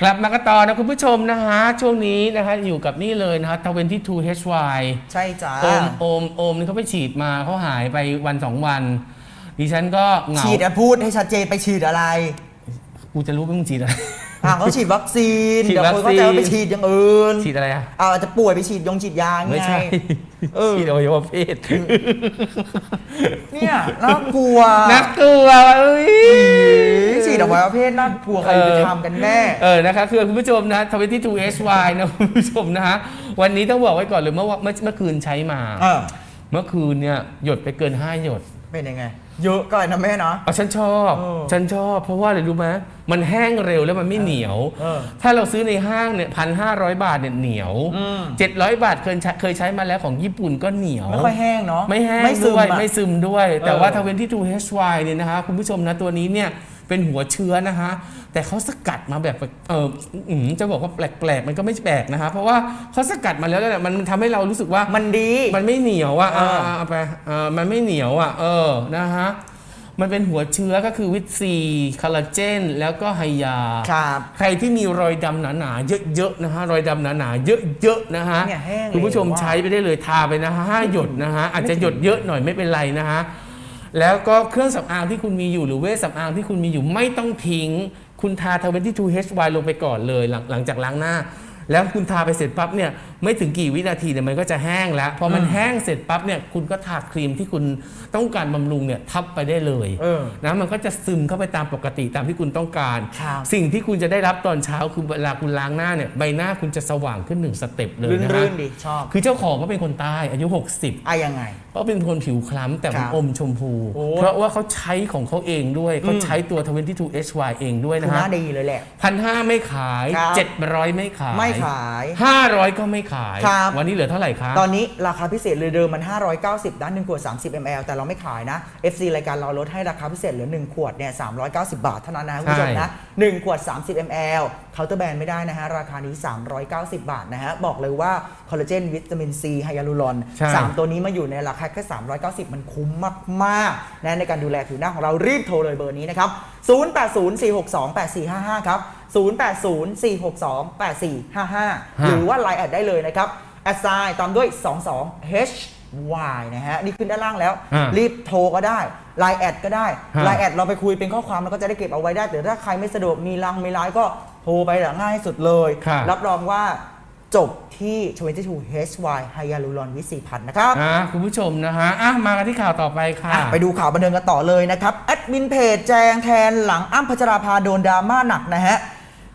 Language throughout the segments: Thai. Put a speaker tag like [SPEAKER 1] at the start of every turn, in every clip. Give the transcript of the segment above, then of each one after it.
[SPEAKER 1] กลับมากันต่อนะคุณผู้ชมนะฮะ ช่วงนี้นะฮะอยู่กับนี่เลยนะฮะทเวนที่ทู HY
[SPEAKER 2] ใช่จ้า
[SPEAKER 1] โอมโอมโอมนี่เขาไปฉีดมาเขาหายไปวันสองวัน ดิฉันก็เหงา
[SPEAKER 2] ฉีดอะพูดให้ชัดเจนไปฉีดอะไร
[SPEAKER 1] กูจะรู้ไหมมึงฉีดอะไร
[SPEAKER 2] อ่าเขาฉีดวัคซีน
[SPEAKER 1] ฉีด
[SPEAKER 2] เดี๋ยวคนเข้าใจ
[SPEAKER 1] วั
[SPEAKER 2] ว่า
[SPEAKER 1] คซีน
[SPEAKER 2] ไปฉีดอย่างอื่น
[SPEAKER 1] ฉีดอะไรอะ
[SPEAKER 2] เอาอาจจะป่วยไปฉีดยงฉีดยาไง
[SPEAKER 1] ไม่ใช่
[SPEAKER 2] เออ
[SPEAKER 1] ฉีดอวัยวะเพศ
[SPEAKER 2] เนี่ยน่ากลัว
[SPEAKER 1] นักกลัวเอ้ย
[SPEAKER 2] ฉีดอวัยวะเพศน่ากลัวใครไปทำกันแน่
[SPEAKER 1] เออ นะคะคือคุณผู้ชมนะ22 HY นะคุณผู้ชมนะฮะ วันนี้ต้องบอกไว้ก่อนเลยเมื่อว่าเมื่อเมื่อคืนใช้มา
[SPEAKER 2] เออ
[SPEAKER 1] เมื่อคืนเนี่ยหยดไปเกิน 5 หยด
[SPEAKER 2] เป็นยังไง เยอะก็นะแม่เนาะ
[SPEAKER 1] อ๋อฉันชอบ
[SPEAKER 2] เออ
[SPEAKER 1] ฉันชอบ เพราะว่าอะไรรู้ไหมมันแห้งเร็วแล้วมันไม่เหนียว
[SPEAKER 2] เออ
[SPEAKER 1] ถ้าเราซื้อในห้างเนี่ยพันห้าร้อยบาทเนี่ยเหนียว
[SPEAKER 2] อืม
[SPEAKER 1] เจ็ดร้อยบาทเคยใช้เคยใช้มาแล้วของญี่ปุ่นก็เหนียว
[SPEAKER 2] ไม่ค่อยแห้งเนาะ
[SPEAKER 1] ไม่แห้ง
[SPEAKER 2] ไม่ซึม
[SPEAKER 1] ด้วย
[SPEAKER 2] อะ
[SPEAKER 1] ไม่ซึมด้วย แต่
[SPEAKER 2] เออ
[SPEAKER 1] ว่าทเวนที่2 HY เนี่ยนะคะคุณผู้ชมนะตัวนี้เนี่ยเป็นหัวเชื้อนะคะ แต่เขาสกัดมาแบบเอออืมจะบอกว่าแปลกๆ มันก็ไม่แปลกนะคะเพราะว่าเขาสกัดมาแล้วเนี่ยมันทำให้เรารู้สึกว่า
[SPEAKER 2] มันดี
[SPEAKER 1] มันไม่เหนียวอะ
[SPEAKER 2] เออ
[SPEAKER 1] เอาเอาไปเออมันไม่เหนียวอะ เออนะฮะมันเป็นหัวเชื้อก็คือวิตซีคอลลาเจน แล้วก็ไฮยา
[SPEAKER 2] ครับ
[SPEAKER 1] ใครที่มีรอยดำหนาๆ เยอะๆนะฮะรอยดำหนาๆ เยอะๆนะฮะ
[SPEAKER 2] เนี่ยแห้งเลย
[SPEAKER 1] คุณผู้ชม
[SPEAKER 2] ว่า
[SPEAKER 1] ใช้ไปได้เลยทาไปนะฮะห้าหยดนะฮะอาจจะหยดเยอะหน่อยไม่เป็นไรนะฮะแล้วก็เครื่องสำอางที่คุณมีอยู่หรือเวชสำอางที่คุณมีอยู่ไม่ต้องทิ้ง คุณทา 22 HY ลงไปก่อนเลยหลังหลังจากล้างหน้า แล้วคุณทาไปเสร็จปั๊บเนี่ยไม่ถึงกี่วินาทีเนี่ยมันก็จะแห้งแล้ว พอมันแห้งเสร็จปั๊บเนี่ยคุณก็ทาครีมที่คุณต้องการบำรุงเนี่ยทับไปได้เลย
[SPEAKER 2] เออ
[SPEAKER 1] นะมันก็จะซึมเข้าไปตามปกติตามที่คุณต้องการ
[SPEAKER 2] ครับ
[SPEAKER 1] สิ่งที่คุณจะได้รับตอนเช้าคือเวลาคุณล้างหน้าเนี่ยใบหน้าคุณจะสว่างขึ้นหนึ่งสเต็ปเลยนะฮะ
[SPEAKER 2] รื่นๆดิชอบ
[SPEAKER 1] คือเจ้าของก็เป็นคนใต้อายุ 60
[SPEAKER 2] อะยังไง
[SPEAKER 1] เขาเป็นคนผิวคล้ำแต่มัน
[SPEAKER 2] ครับ
[SPEAKER 1] อมชมพู
[SPEAKER 2] โอ้
[SPEAKER 1] เพราะว่าเขาใช้ของเขาเองด้วยเขาใช้ตัว 22 HY เองด้วย
[SPEAKER 2] คือ
[SPEAKER 1] นะ
[SPEAKER 2] ห
[SPEAKER 1] ฮะ
[SPEAKER 2] น้าดีเลยแหละ
[SPEAKER 1] พันห้าไม่ขาย
[SPEAKER 2] ครับ
[SPEAKER 1] 700 ไม่ขาย
[SPEAKER 2] ไม่ขาย
[SPEAKER 1] 500 ก็ไม่ขาย
[SPEAKER 2] ครับ
[SPEAKER 1] วันนี้เหลือเท่าไหร่คะ
[SPEAKER 2] ตอนนี้ราคาพิเศษเลยเดิมมัน 590 ด้านหนึ่งขวด 30 ml แต่เราไม่ขายนะ FC รายการเราลดให้ราคาพิเศษเหลือ 1 ขวดเนี่ย390 บาทเท่านั้นนะคุณผู้ชมนะ 1 ขวด 30 ml เคาน์เตอร์แบรนด์ไม่ได้นะฮะ ราคานี้ 390 บาทนะฮะ บอกเลยว่าคอลลาเจนวิตามินซีไฮยาลูรอน
[SPEAKER 1] ใช่
[SPEAKER 2] 3ตัวนี้มาอยู่ในราคาแค่ 390 มันคุ้มมากๆนะในการดูแลผิวหน้าของเรารีบโทรเลยเบอร์นี้นะครับ 0804628455 ครับ 0804628455 หรือว่า Line แอดได้เลยนะครับแอดไซน์ตามด้วย 22 H Y นะฮะ นี่ขึ้นด้านล่างแล้ว
[SPEAKER 1] อ่า
[SPEAKER 2] รีบโทรก็ได้ Line แอดก็ได้
[SPEAKER 1] ฮะ
[SPEAKER 2] Line แอดเราไปคุยเป็นข้อความแล้วก็จะได้เก็บเอาไว้ได้แต่ถ้าใครไม่สะดวกมีลังมีไลน์ก็ โทรไปแหละง่ายสุดเลย
[SPEAKER 1] ค่ะ
[SPEAKER 2] รับรองว่าจบที่ 22 H Y ไฮยาลูรอนวิสีพันธ์นะครับ
[SPEAKER 1] อ่าคุณผู้ชมนะฮะอะมากันที่ข่าวต่อไปค่ะ
[SPEAKER 2] อะไปดูข่าวบันเทิงกันต่อเลยนะครับ แอดมินเพจแจงแทนหลังอ้ำพัชราภาโดนดราม่าหนักนะฮะ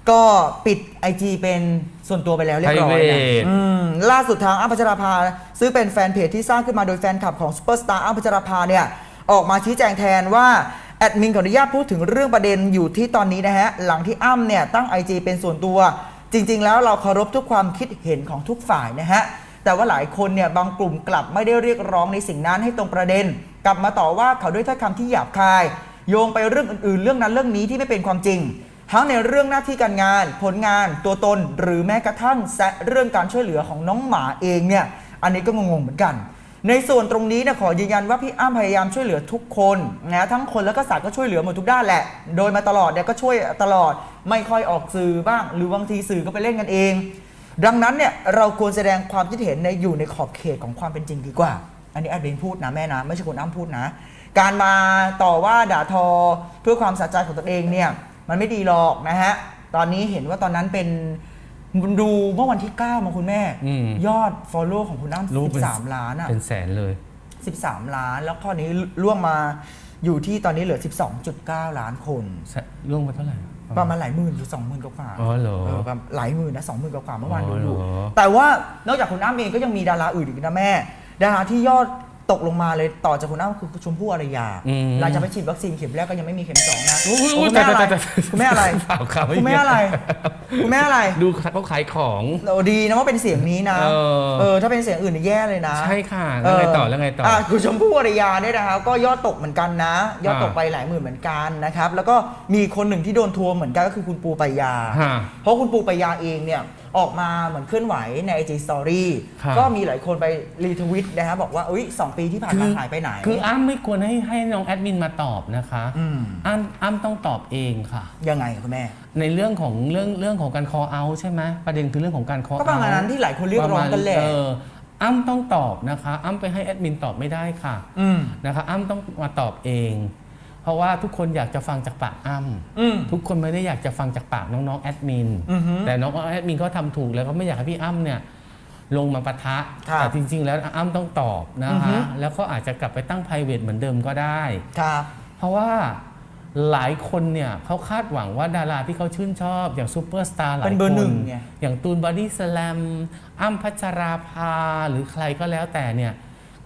[SPEAKER 2] ก็ปิด IG เป็นส่วนตัวไปแล้วเรียบร้อยนะ
[SPEAKER 1] Private
[SPEAKER 2] อืมล่าสุดทางอ้ำพัชราภาซื้อเป็นแฟนเพจที่สร้างขึ้นมาโดยแฟนคลับของซูเปอร์สตาร์อ้ำพัชราภาเนี่ย ออกมาชี้แจงแทนว่า แอดมินขออนุญาตพูดถึงเรื่องประเด็นอยู่ที่ตอนนี้นะฮะ หลังที่อ้ำเนี่ยตั้ง IG เป็นส่วนตัว จริง ๆ แล้วเราเคารพทุกความคิดเห็นของทุกฝ่ายนะฮะ แต่ว่าหลายคนเนี่ยบางกลุ่มกลับไม่ได้เรียกร้องในสิ่งนั้นให้ตรงประเด็น กลับมาต่อว่าเขาด้วยถ้อยคำที่หยาบคาย โยงไปเรื่องอื่นๆ เรื่องนั้นเรื่องนี้ที่ไม่เป็นความจริง ทั้งในเรื่องหน้าที่การงาน ผลงาน ตัวตน หรือแม้กระทั่งแซะเรื่องการช่วยเหลือของน้องหมาเองเนี่ย อันนี้ก็งงๆเหมือนกัน ในส่วนตรงนี้เนะขอยืนยันว่าพี่อ้ำพยายามช่วยเหลือทุกคนนะทั้งคนและก็สัตว์ก็ช่วยเหลือหมดทุกด้านแหละ โดยมาตลอดเนี่ยก็ช่วยตลอดไม่ค่อยออกสื่อบ้าง หรือบางทีสื่อก็ไปเล่นกันเอง ดังนั้นเนี่ยเราควรแสดงความคิดเห็นในอยู่ในขอบเขตของความเป็นจริงดีกว่า อันนี้แอดเบนพูดนะแม่นะ ไม่ใช่คุณอ้ำพูดนะ การมาต่อว่าด่าทอเพื่อความสะใจของตนเองเนี่ยมันไม่ดีหรอกนะฮะตอนนี้เห็นว่าตอนนั้นเป็น ดูเมื่อวันที่ 9 มาคุณแม่
[SPEAKER 1] อืม
[SPEAKER 2] ยอด follow ของคุณอ้ำ
[SPEAKER 1] รู้เป็น
[SPEAKER 2] 13 ล้านอะ
[SPEAKER 1] เป็นแสนเลย
[SPEAKER 2] 13 ล้าน แล้วข้อนี้ล่วงมาอยู่ที่ตอนนี้เหลือ 12.9 ล้านคน
[SPEAKER 1] แสนล่วงมาเท่าไหร่
[SPEAKER 2] ประมาณหลายหมื่นหรือสองหมื่นกว่าๆ
[SPEAKER 1] อ๋อเหรอ
[SPEAKER 2] ประมาณหลายหมื่นนะสองหมื่นกว่าๆเมื่อวานดูอยู่
[SPEAKER 1] อ๋อเหรอ
[SPEAKER 2] แต่ว่านอกจากคุณอ้ำเองก็ยังมีดาราอื่นอีกนะแม่ ดาราที่ยอด ตกลงมาเลยต่อจากคุณอ้ำคือชมพู่อารยา
[SPEAKER 1] อืม
[SPEAKER 2] หลังจากไปฉีดวัคซีนเข็มแรกก็ยังไม่มีเข็มสองนะ
[SPEAKER 1] อุ๊ยอุ๊ย
[SPEAKER 2] โอ้
[SPEAKER 1] อุ๊ย
[SPEAKER 2] คุณแม่อะไร
[SPEAKER 1] แต่แต่แต่
[SPEAKER 2] คุณแม่อะไร
[SPEAKER 1] ข่าวข่าวไม่
[SPEAKER 2] คุณแม่อะไรคุณแม่อะไร
[SPEAKER 1] ดูเขาขายของ
[SPEAKER 2] โอ้ดีนะว่าเป็นเสียงนี้นะ
[SPEAKER 1] เออ
[SPEAKER 2] เออถ้าเป็นเสียงอื่นนี่แย่เลยนะ
[SPEAKER 1] ใช่ค่ะ แล้วไงต่อ แล้วไงต่ออ
[SPEAKER 2] อะคุณชมพู่อารยาเนี่ยนะครับก็ยอดตกเหมือนกันนะ ยอดตก
[SPEAKER 1] อ่า
[SPEAKER 2] ไปหลายหมื่นเหมือนกันนะครับ แล้วก็มีคนหนึ่งที่โดนทัวร์เหมือนกันก็คือคุณปูปายา
[SPEAKER 1] ฮะ
[SPEAKER 2] เพราะคุณปูปายาเองเนี่ย ออกมาเหมือนเคลื่อนไหวใน IG Story
[SPEAKER 1] ครับ
[SPEAKER 2] ก็มีหลายคนไปรีทวิตนะฮะบอกว่าอุ้ยสองปีที่ผ่านมาหายไปไหน
[SPEAKER 1] คืออ้ำไม่ควรให้ให้น้องแอดมินมาตอบนะคะ
[SPEAKER 2] อืม
[SPEAKER 1] อ้ำอ้ำต้องตอบเองค่ะ
[SPEAKER 2] ยังไงคุณแม่
[SPEAKER 1] ในเรื่องของเรื่องเรื่องของการ call out ใช่ไหมประเด็นคือเรื่องของการ call
[SPEAKER 2] ก็
[SPEAKER 1] out
[SPEAKER 2] ประมาณนั้นที่หลายคนเรียกร้องกันแหละ
[SPEAKER 1] เอออ้ำต้องตอบนะคะ อ้ำไปให้แอดมินตอบไม่ได้ค่ะ
[SPEAKER 2] อืม
[SPEAKER 1] นะคะอ้ำต้องมาตอบเอง เพราะว่าทุกคนอยากจะฟังจากปากอ้ำ
[SPEAKER 2] อืม
[SPEAKER 1] ทุกคนไม่ได้อยากจะฟังจากปากน้องๆแอดมิน
[SPEAKER 2] อือฮึ
[SPEAKER 1] แต่น้องแอดมินก็ทำถูกแล้วก็ไม่อยากให้พี่อ้ำเนี่ยลงมาปะทะ
[SPEAKER 2] ครับ
[SPEAKER 1] แต่จริง ๆ แล้วอ้ำต้องตอบนะ
[SPEAKER 2] อือฮึ
[SPEAKER 1] คะแล้วก็อาจจะกลับไปตั้ง p r i v a t เหมือนเดิมก็ได้
[SPEAKER 2] ครับ
[SPEAKER 1] เพราะว่าหลายคนเนี่ยเขาคาดหวังว่าดาราที่เขาชื่นชอบอย่างซูเปอร์สตาร์หลาย
[SPEAKER 2] เป็นเบอร์
[SPEAKER 1] ค
[SPEAKER 2] หนึ่
[SPEAKER 1] น
[SPEAKER 2] งไง
[SPEAKER 1] อย่างตูนบอดี้สแลมอ้ำพัชราภาหรือใครก็แล้วแต่เนี่ย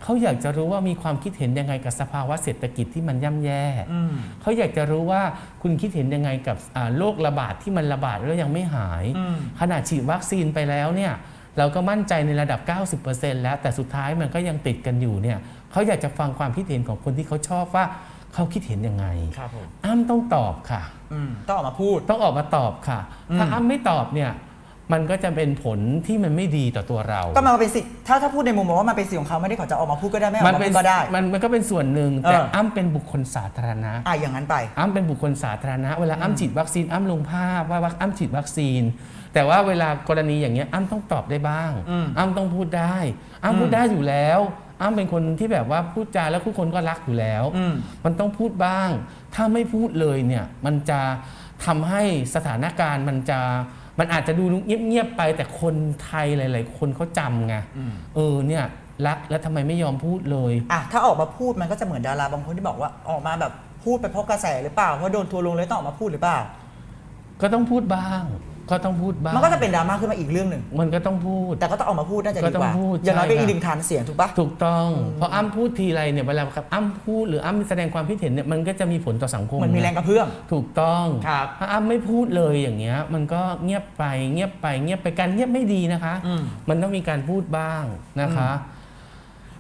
[SPEAKER 1] เขาอยากจะรู้ว่ามีความคิดเห็นยังไงกับสภาวะเศรษฐกิจที่มันย่ำแย่
[SPEAKER 2] อืม
[SPEAKER 1] เขาอยากจะรู้ว่าคุณคิดเห็นยังไงกับอ่าโรคระบาดที่มันระบาดแล้วยังไม่หาย
[SPEAKER 2] อืม
[SPEAKER 1] ขนาดฉีดวัคซีนไปแล้วเนี่ยเราก็มั่นใจในระดับ 90%แล้วแต่สุดท้ายมันก็ยังติดกันอยู่เนี่ยเขาอยากจะฟังความคิดเห็นของคนที่เขาชอบว่าเขาคิดเห็นยังไง
[SPEAKER 2] ครับผม
[SPEAKER 1] อ้ำต้องตอบค่ะ
[SPEAKER 2] อืมต้องออกมาพูด
[SPEAKER 1] ต้องออกมาตอบค่ะ ถ้า
[SPEAKER 2] อืม
[SPEAKER 1] อ้ำไม่ตอบเนี่ย มันก็จะเป็นผลที่มันไม่ดีต่อตัวเรา
[SPEAKER 2] ก็มันเป็นสิทธิ์ถ้าถ้าพูดในมุมมองว่ามันเป็นสิทธิ์ของเขาไม่ได้เขาจะออกมาพูดก็ได้ไม่ออกมา
[SPEAKER 1] เป็
[SPEAKER 2] พู
[SPEAKER 1] น
[SPEAKER 2] ดก็ได้
[SPEAKER 1] มันมันก็เป็นส่วนหนึ่งแต่
[SPEAKER 2] เออ
[SPEAKER 1] อ้ำเป็นบุคคลสาธารณะ
[SPEAKER 2] อะอย่างนั้นไป
[SPEAKER 1] อ้ำเป็นบุคคลสาธารณะเวลาอ้ำฉีดวัคซีนอ้ำลงภาพว่าว่าอ้ำฉีดวัคซีน แต่ว่าเวลากรณีอย่างเงี้ยอ้ำต้องตอบได้บ้าง
[SPEAKER 2] อืม
[SPEAKER 1] อ้ำต้องพูดได้ อ้ำพูดได้อยู่แล้วอ้ำเป็นคนที่แบบว่าพูดจาแล้วทุกคนก็รักอยู่แล้ว
[SPEAKER 2] อืม
[SPEAKER 1] มันต้องพูดบ้าง ถ้าไม่พูดเลยเนี่ยมันจะทำให้สถานการณ์มันจะ มันอาจจะดูเงียบๆไปแต่คนไทยหลาย ๆ คนเขาจำไง
[SPEAKER 2] อืม
[SPEAKER 1] เออเนี่ยรักแล้วทำไมไม่ยอมพูดเลย
[SPEAKER 2] อะถ้าออกมาพูดมันก็จะเหมือนดาราบางคนที่บอกว่าออกมาแบบพูดไปเพราะกระแสหรือเปล่าเพราะโดนทัวร์ลงเลยต้องออกมาพูดหรือเปล่า
[SPEAKER 1] ก็ต้องพูดบ้าง ก็ต้องพูดบ้าง
[SPEAKER 2] มันก็จะเป็นดราม่าขึ้นมาอีกเรื่องหนึ่ง
[SPEAKER 1] มันก็ต้องพูด
[SPEAKER 2] แต่ก็ต้องออกมาพูดน่าจะ
[SPEAKER 1] ก็
[SPEAKER 2] ดี
[SPEAKER 1] ต้อกง
[SPEAKER 2] ว่า
[SPEAKER 1] พูด
[SPEAKER 2] อย่างน้อย
[SPEAKER 1] ใช่
[SPEAKER 2] เป็นอีก
[SPEAKER 1] ครับ
[SPEAKER 2] หนึ่งฐานเสียงถูกปะ
[SPEAKER 1] ถูกต้องเพราะอ้ำพูดทีไรเนี่ยเวลาครับอ้ำพูดหรืออ้ำแสดงความคิดเห็นเนี่ยมันก็จะมีผลต่อสังคม
[SPEAKER 2] มันมีแรงกระเพื่อม
[SPEAKER 1] ถูกต้อง
[SPEAKER 2] ครับ
[SPEAKER 1] ถ้าอ้ำไม่พูดเลยอย่างเงี้ยมันก็เงียบไปเงียบไปเงียบไปการเงียบไม่ดีนะคะ
[SPEAKER 2] อืม
[SPEAKER 1] มันต้องมีการพูดบ้างนะคะ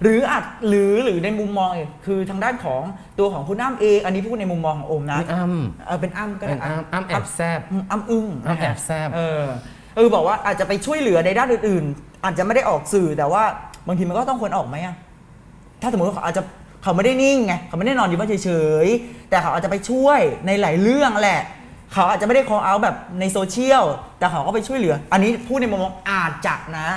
[SPEAKER 2] หรืออาจหรือหรือในมุมมองอีกคือทางด้านของตัวของคุณอ้ำเองอันนี้พูดในมุมมองของโอมนะ
[SPEAKER 1] นี่อ้ำ
[SPEAKER 2] เออเป็นอ้ำก็
[SPEAKER 1] เป็
[SPEAKER 2] ได้
[SPEAKER 1] นอ้ำอ้ำแอบแซบ
[SPEAKER 2] อืมอ้ำอึ้ง
[SPEAKER 1] อ้ำแอบแซบ
[SPEAKER 2] เออเออบอกว่าอาจจะไปช่วยเหลือในด้านอื่นๆ อาจจะไม่ได้ออกสื่อแต่ว่าบางทีมันก็ต้องควรออกไหมอะถ้าสมมติว่าเขาอาจจะเขาไม่ได้นิ่งไงเขาไม่ได้นอนอยู่บ้านเฉยๆแต่เขาอาจจะไปช่วยในหลายเรื่องแหละ เขาอาจจะไม่ได้ call out แบบในโซเชียลแต่เขาก็ไปช่วยเหลือ อันนี้พูดในมุมมองอาจจะนะ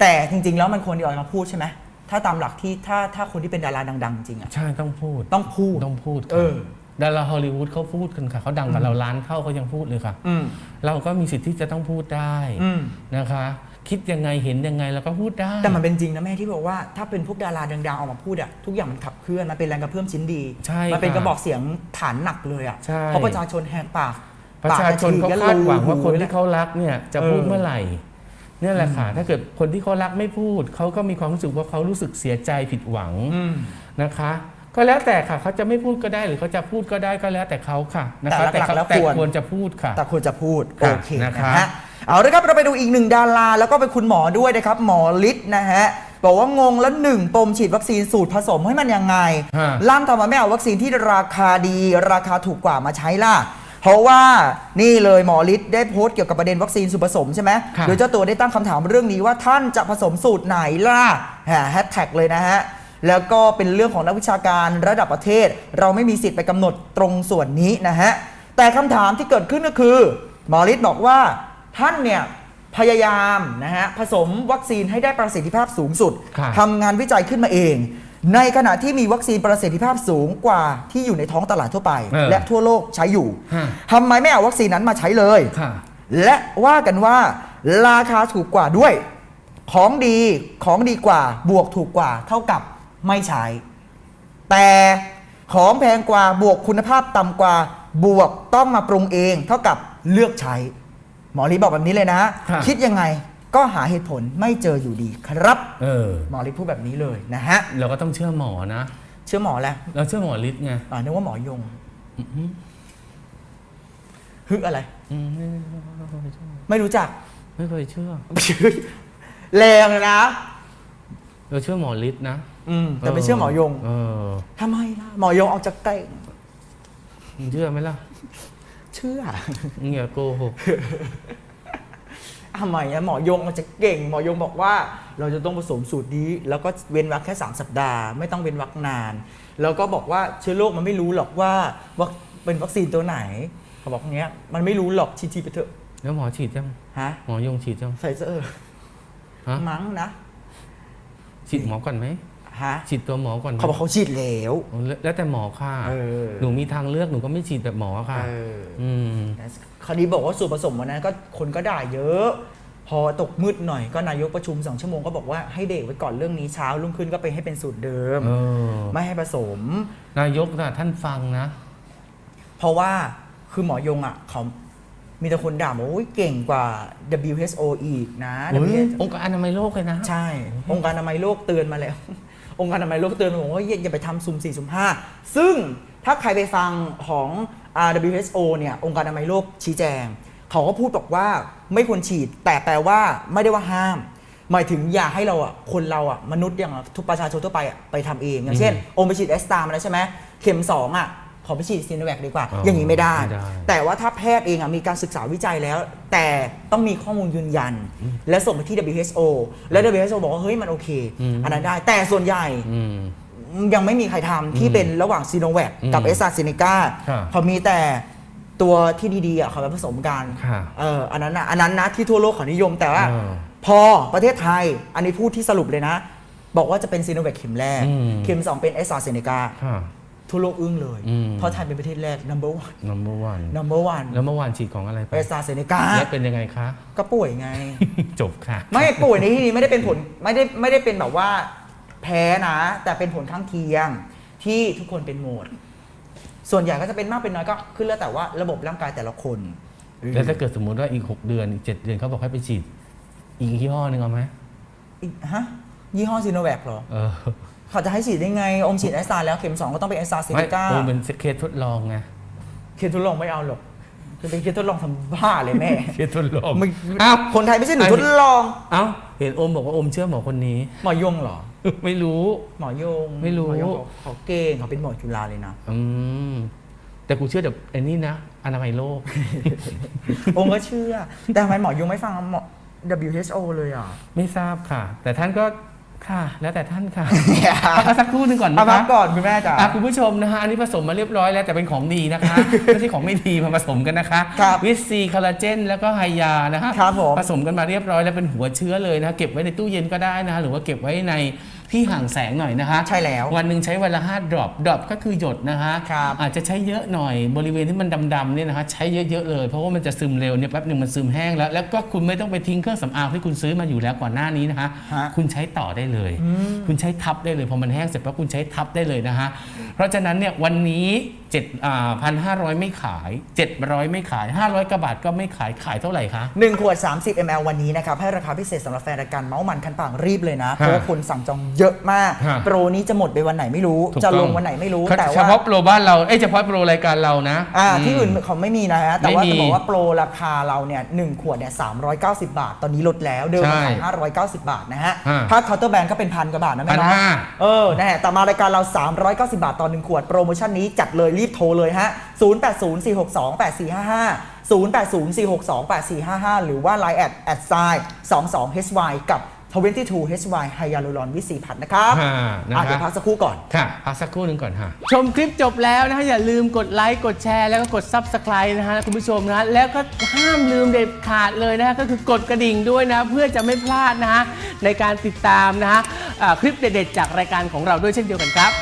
[SPEAKER 2] แต่จริง ๆ แล้วมันควรที่ออกมาพูดใช่ไหม ถ้าตามหลักที่ถ้าถ้าคนที่เป็นดาราดัง ๆ จริงอะ
[SPEAKER 1] ใช่ต้องพูด
[SPEAKER 2] ต้องพูด
[SPEAKER 1] ต้องพูดค่ะ
[SPEAKER 2] เออ
[SPEAKER 1] ดาราฮอลลีวูดเขาพูดกันค่ะเขาดังกับเราล้านเข้าเขายังพูดเลยค่ะ
[SPEAKER 2] อืม
[SPEAKER 1] เราก็มีสิทธิ์ที่จะต้องพูดได้
[SPEAKER 2] อืม
[SPEAKER 1] นะคะ คิดยังไงเห็นยังไงเราก็พูดได้
[SPEAKER 2] แต่มันเป็นจริงนะแม่ที่บอกว่าถ้าเป็นพวกดาราดังๆออกมาพูดอะทุกอย่างมันขับเคลื่อนมันเป็นแรงกระเพื่อมชิ้นดี
[SPEAKER 1] ใช่
[SPEAKER 2] มันเป็น
[SPEAKER 1] ค่ะ
[SPEAKER 2] กระบอกเสียงฐานหนักเลยอะ
[SPEAKER 1] ใช่
[SPEAKER 2] เพราะประชาชนแหกปาก
[SPEAKER 1] ประชาชนเขา
[SPEAKER 2] ปกจะฉีก
[SPEAKER 1] คาดหวังว่าคน
[SPEAKER 2] รู
[SPEAKER 1] ที่เขารักเนี่ยจะ
[SPEAKER 2] เออ
[SPEAKER 1] พูดเมื่อไหร่เนี่ยแหละค่ะ ถ้าเกิดคนที่เขารักไม่พูด เขาก็มีความรู้สึกว่าเขารู้สึกเสียใจผิดหวัง
[SPEAKER 2] อืม
[SPEAKER 1] นะคะ ก็แล้วแต่ค่ะเขาจะไม่พูดก็ได้หรือเขาจะพูดก็ได้ก็แล้วแต่เขาค่ะนะคะ
[SPEAKER 2] แต่หลักๆ
[SPEAKER 1] เขา
[SPEAKER 2] แล้ว
[SPEAKER 1] แต่
[SPEAKER 2] ควร
[SPEAKER 1] ควรจะพูดค่ะ
[SPEAKER 2] แต่ควรจะพูด
[SPEAKER 1] ค่ะ
[SPEAKER 2] โอเค
[SPEAKER 1] นะ
[SPEAKER 2] นะคะฮะเอาละครับเราไปดูอีกหนึ่งดาราแล้วก็เป็นคุณหมอด้วยนะครับ หมอฤทธิ์นะฮะบอกว่างงแล้วหนึ่งปมฉีดวัคซีนสูตรผสมให้มันยังไง
[SPEAKER 1] ฮะ
[SPEAKER 2] ล่ำทำไมไม่เอาวัคซีนที่ราคาดี ราคาถูกกว่ามาใช้ล่ะ เพราะว่านี่เลยหมอฤทธิ์ได้โพสต์เกี่ยวกับประเด็นวัคซีนสูตรผสมใช่ไหม
[SPEAKER 1] ค่ะ
[SPEAKER 2] โดยเจ้าตัวได้ตั้งคำถามเรื่องนี้ว่าท่านจะผสมสูตรไหนล่ะแฮชแท็กเลยนะฮะ แล้วก็เป็นเรื่องของนักวิชาการระดับประเทศ เราไม่มีสิทธิ์ไปกำหนดตรงส่วนนี้นะฮะ แต่คำถามที่เกิดขึ้นก็คือ หมอฤทธิ์บอกว่าท่านเนี่ยพยายามนะฮะผสมวัคซีนให้ได้ประสิทธิภาพสูงสุด
[SPEAKER 1] ครับ
[SPEAKER 2] ทำงานวิจัยขึ้นมาเอง ในขณะที่มีวัคซีนประสิทธิภาพสูงกว่าที่อยู่ในท้องตลาดทั่วไป
[SPEAKER 1] เออ
[SPEAKER 2] และทั่วโลกใช้อยู่
[SPEAKER 1] ฮะ
[SPEAKER 2] ทำไมไม่เอาวัคซีนนั้นมาใช้เลย
[SPEAKER 1] ค่ะ
[SPEAKER 2] และว่ากันว่าราคาถูกกว่าด้วย ของดีของดีกว่าบวกถูกกว่าเท่ากับไม่ใช้ แต่ของแพงกว่าบวกคุณภาพต่ำกว่าบวกต้องมาปรุงเอง เท่ากับเลือกใช้ หมอลีบอกแบบนี้เลยนะ
[SPEAKER 1] ครับ
[SPEAKER 2] คิดยังไง ก็หาเหตุผลไม่เจออยู่ดีครับ
[SPEAKER 1] เออ
[SPEAKER 2] หมอลีพูดแบบนี้เลยนะฮะ
[SPEAKER 1] เราก็ต้องเชื่อหมอนะ
[SPEAKER 2] เชื่อหมอแล้ว
[SPEAKER 1] เราเชื่อหมอฤทธิ์ไง
[SPEAKER 2] อ่านึกว่าหมอยงฮึอะไร
[SPEAKER 1] อืม
[SPEAKER 2] ไม่รู้จัก
[SPEAKER 1] ไม่เคยเชื่อ
[SPEAKER 2] แรงเลยนะ
[SPEAKER 1] เราเชื่อหมอฤทธิ์นะ
[SPEAKER 2] อืมแต่ไม่เชื่อหมอยง
[SPEAKER 1] เออ
[SPEAKER 2] ทำไมล่ะหมอยงออกจากเก่ง
[SPEAKER 1] มึงเชื่อไหมล่ะ
[SPEAKER 2] เชื่อ
[SPEAKER 1] มึงอย่าโกหก
[SPEAKER 2] อ ทำไมอะหมอยงมันจะเก่ง หมอยงบอกว่าเราจะต้องผสมสูตรนี้ แล้วก็เว้นวรรคแค่ 3 สัปดาห์ ไม่ต้องเว้นวรรคนาน แล้วก็บอกว่าเชื้อโรคมันไม่รู้หรอกว่าว่าเป็นวัคซีนตัวไหนเขาบอกอย่างเงี้ยมันไม่รู้หรอกฉีดๆไปเถอะ
[SPEAKER 1] แล้วหมอฉีดยัง
[SPEAKER 2] ฮะ
[SPEAKER 1] หมอยงฉีดยัง
[SPEAKER 2] ไฟเซอร์
[SPEAKER 1] ฮะ
[SPEAKER 2] มั้งนะ
[SPEAKER 1] ฉีดหมอก่อนไหม
[SPEAKER 2] ฮะ
[SPEAKER 1] ฉีดตัวหมอก่อนไหม
[SPEAKER 2] เขาบอกเขาฉีดแล้ว
[SPEAKER 1] โอ้แล้ว แล้วแต่หมอค่ะ
[SPEAKER 2] เออ
[SPEAKER 1] หนูมีทางเลือกหนูก็ไม่ฉีดแบบหมอค่ะ
[SPEAKER 2] เออ
[SPEAKER 1] อืม
[SPEAKER 2] คราวนี้บอกว่าส่วนผสมวันนั้นก็คนก็ด่าเยอะ พอตกมืดหน่อยก็นายกประชุมสองชั่วโมงก็บอกว่าให้เด็กไว้ก่อนเรื่องนี้เช้ารุ่งขึ้นก็ไปให้เป็นสูตรเดิม
[SPEAKER 1] เออ
[SPEAKER 2] ไม่ให้ผสม
[SPEAKER 1] นายกนะท่านฟังนะ
[SPEAKER 2] เพราะว่าคือหมอยงอะเขามีแต่คนด่าบอกว่าอุ๊ยเก่งกว่า WHO อีกนะ
[SPEAKER 1] โอ้ย
[SPEAKER 2] WHO
[SPEAKER 1] องค์การอนามัยโลกเลยนะ
[SPEAKER 2] ใช่ องค์การอนามัยโลกเตือนมาแล้ว องค์การอนามัยโลกเตือนมาบอกว่าอย่าอย่าไปทำซุ่มสี่ซุ่มห้าซึ่งถ้าใครไปฟังของอ่า WHO เนี่ยองค์การอนามัยโลกชี้แจง เขาก็พูดบอกว่าไม่ควรฉีด แต่แปลว่าไม่ได้ว่าห้าม หมายถึงอย่าให้เราอะคนเราอะมนุษย์อย่างทุกประชาชนทั่วไปอะไปทำเองอย่างเช่นโอมไปฉีดแอสตามาแล้วใช่ไหมเข็มสองอะ ขอไปฉีดซีโนแวคดีกว่า
[SPEAKER 1] อ๋อ
[SPEAKER 2] อย่างนี้ไม่ได้
[SPEAKER 1] ไม่ได้
[SPEAKER 2] แต่ว่าถ้าแพทย์เองอะมีการศึกษาวิจัยแล้ว แต่ต้องมีข้อมูลยืนยัน และส่งไปที่ WHO และ WHO บอกว่าเฮ้ยมันโอเค
[SPEAKER 1] อืม
[SPEAKER 2] อันนั้นได้ แต่ส่วนใหญ่
[SPEAKER 1] อืม
[SPEAKER 2] ยังไม่มีใครทำที่เป็นระหว่างซีโนแวคกับ
[SPEAKER 1] อืม
[SPEAKER 2] เอสซาเซเนกา
[SPEAKER 1] ครับ
[SPEAKER 2] เขามีแต่ตัวที่ดีๆอะเขาไปผสมกัน
[SPEAKER 1] ค่ะ
[SPEAKER 2] เอออันนั้นนะอันนั้นนะที่ทั่วโลกเขานิยมแต่ว่า
[SPEAKER 1] อ่า
[SPEAKER 2] พอประเทศไทย อันนี้พูดที่สรุปเลยนะ บอกว่าจะเป็นซีโนแวคเข็มแรก
[SPEAKER 1] อืม
[SPEAKER 2] เข็มสองเป็นเอสซาเซเนกา
[SPEAKER 1] ค่ะ
[SPEAKER 2] ทั่วโลกอึ้งเลย
[SPEAKER 1] อืม
[SPEAKER 2] เพราะไทยเป็นประเทศแรก number one
[SPEAKER 1] number one
[SPEAKER 2] number one
[SPEAKER 1] แล้วเมื่อวานฉีดของอะไรไป
[SPEAKER 2] เอสซาเซเนกา
[SPEAKER 1] แล้วเป็นยังไงคะ
[SPEAKER 2] ก็ป่วยไง
[SPEAKER 1] จบค่ะ
[SPEAKER 2] ไม่ป่วยในที่นี้ไม่ได้เป็นผลไม่ได้ไม่ได้เป็นแบบว่าแพ้นะ แต่เป็นผลข้างเคียงที่ทุกคนเป็นหมด ส่วนใหญ่ก็จะเป็นมากเป็นน้อยก็ขึ้นแล้วแต่ว่าระบบร่างกายแต่ละคน
[SPEAKER 1] แล้วถ้าเกิดสมมุติว่าอีก 6 เดือนอีก 7 เดือนเขาบอกให้ไปฉีด อีกยี่ห้อหนึ่งเอาไหม
[SPEAKER 2] อีกฮะยี่ห้อซีโนแวคเหรอ
[SPEAKER 1] เออ
[SPEAKER 2] เขาจะให้ฉีดได้ไง อมฉีดแอสตราแล้วเข็มสองก็ต้องเป็นแอสตราเซเน
[SPEAKER 1] ไม่
[SPEAKER 2] กา
[SPEAKER 1] โอเป็นเคสทดลองไง
[SPEAKER 2] เคสทดลองไม่เอาหรอกจะเป็นเคสทดลองทำบ้าเลยแม่
[SPEAKER 1] เคสทดลอง
[SPEAKER 2] ไม่
[SPEAKER 1] อ้าว
[SPEAKER 2] คนไทยไม่ใช่หนู
[SPEAKER 1] อัน
[SPEAKER 2] ท
[SPEAKER 1] นี้
[SPEAKER 2] ดลอง
[SPEAKER 1] เอ้าเห็นโอมบอกว่าโอมเชื่อหมอคนนี้
[SPEAKER 2] หมอยงเหรอ
[SPEAKER 1] ไม่รู้
[SPEAKER 2] หมอยง
[SPEAKER 1] ไม่รู้
[SPEAKER 2] หอยงเขาเขาเก่งเขาเป็นหมอจุฬาเลยนะ
[SPEAKER 1] อืมแต่กูเชื่อแต่ไอ้นี่นะอนามัยโลก
[SPEAKER 2] องค์ก็เชื่อ แต่ทำไมหมอยงไม่ฟังหมอ WHO เลยอะ
[SPEAKER 1] ไม่ทราบค่ะ แต่ท่านก็ ค่ะ แล้วแต่ท่านค่ะพักกันสักครู่หนึงก่อน
[SPEAKER 2] เอา
[SPEAKER 1] นะ
[SPEAKER 2] พั
[SPEAKER 1] คะ
[SPEAKER 2] กก่อนคุณแม่จ๋า
[SPEAKER 1] อะคุณผู้ชมนะฮะอันนี้ผสมมาเรียบร้อยแล้วแต่เป็นของดีนะคะ ไม่ใช่ของไม่ดีมาผสมกันนะคะ
[SPEAKER 2] ครับ
[SPEAKER 1] วิตซีคอลลาเจนแล้วก็ไฮยานะฮะ
[SPEAKER 2] ครับผม
[SPEAKER 1] ผสมกันมาเรียบร้อยแล้วเป็นหัวเชื้อเลยนะเก็บไว้ในตู้เย็นก็ได้นะหรือว่าเก็บไว้ใน ที่ห่างแสงหน่อยนะคะ
[SPEAKER 2] ใช่แล้ว
[SPEAKER 1] วันหนึ่งใช้วันละ5ดรอปดรอปก็คือหยดนะคะ
[SPEAKER 2] ครับ
[SPEAKER 1] อาจจะใช้เยอะหน่อยบริเวณที่มันดำๆเนี่ยนะคะใช้เยอะๆเลย เพราะว่ามันจะซึมเร็วเนี่ยแป๊บหนึ่งมันซึมแห้งแล้ว แล้วก็คุณไม่ต้องไปทิ้งเครื่องสำอางที่คุณซื้อมาอยู่แล้วก่อนหน้านี้นะคะ
[SPEAKER 2] ฮะ
[SPEAKER 1] คุณใช้ต่อได้เลย
[SPEAKER 2] อืม
[SPEAKER 1] คุณใช้ทับได้เลยพอมันแห้งเสร็จปั๊บคุณใช้ทับได้เลยนะฮะเพราะฉะนั้นเนี่ยวันนี้7อ่าพันห้าร้อยไม่ขาย 700 ไม่ขาย 500กว่าบาทก็ไม่ขายขายเท่าไหร่คะ
[SPEAKER 2] 1 ขวด 30 ml วันนี้นะครับ ให้ราคาพิเศษสำหรับแฟนรายการเมาส์มันคันปากรีบเลยนะ เพราะว่าคนสั่งจองเยอะมาก
[SPEAKER 1] ฮะ
[SPEAKER 2] โปรนี้จะหมดไปวันไหนไม่รู้
[SPEAKER 1] ถูก
[SPEAKER 2] จะ
[SPEAKER 1] ต้อง
[SPEAKER 2] ลงวันไหนไม่รู้แต่
[SPEAKER 1] เฉ
[SPEAKER 2] ว่า
[SPEAKER 1] พาะโปรบ้านเราเอ้ยเฉพาะโปรรายการเรานะ
[SPEAKER 2] อ่าที่
[SPEAKER 1] ม
[SPEAKER 2] อื่นเขาไม่มีนะฮะแต่ว่า
[SPEAKER 1] ไม่มี
[SPEAKER 2] จะบอกว่าโปรราคาเราเนี่ยหนึ่งขวดเนี่ย390บาท ตอนนี้ลดแล้วเดิมมัน
[SPEAKER 1] ใช่
[SPEAKER 2] ขาย590 บาทนะฮะ
[SPEAKER 1] ฮะ
[SPEAKER 2] ถ้าเคาน์เตอร์แบนก็เป็นพันกว่าบาทนะแม่
[SPEAKER 1] พัน
[SPEAKER 2] เนาะ
[SPEAKER 1] ห้า
[SPEAKER 2] เออแน่แต่มารายการเรา 390 บาทต่อหนึ่งขวดโปรโมชั่นนี้จัดเลยรีบโทรเลยฮะ 0804628455 0804628455 หรือว่า Line แอดแอดไซน์22 hy กับ22 hy ไฮยาลูรอนวิสีพัดนะครับ
[SPEAKER 1] อ่านะ
[SPEAKER 2] อะเดี๋ยว
[SPEAKER 1] คะ
[SPEAKER 2] พักสักครู่ก่อน
[SPEAKER 1] ค่ะพักสักครู่หนึ่งก่อนค่ะ ชมคลิปจบแล้วนะฮะ อย่าลืมกดไลค์ กดแชร์ แล้วก็กด Subscribe นะฮะคุณผู้ชมนะฮะแล้วก็ห้ามลืมเด็ดขาดเลยนะฮะก็คือกดกระดิ่งด้วยนะ เพื่อจะไม่พลาดนะฮะในการติดตามนะฮะอ่าคลิปเด็ดๆจากรายการของเราด้วยเช่นเดียวกันครับ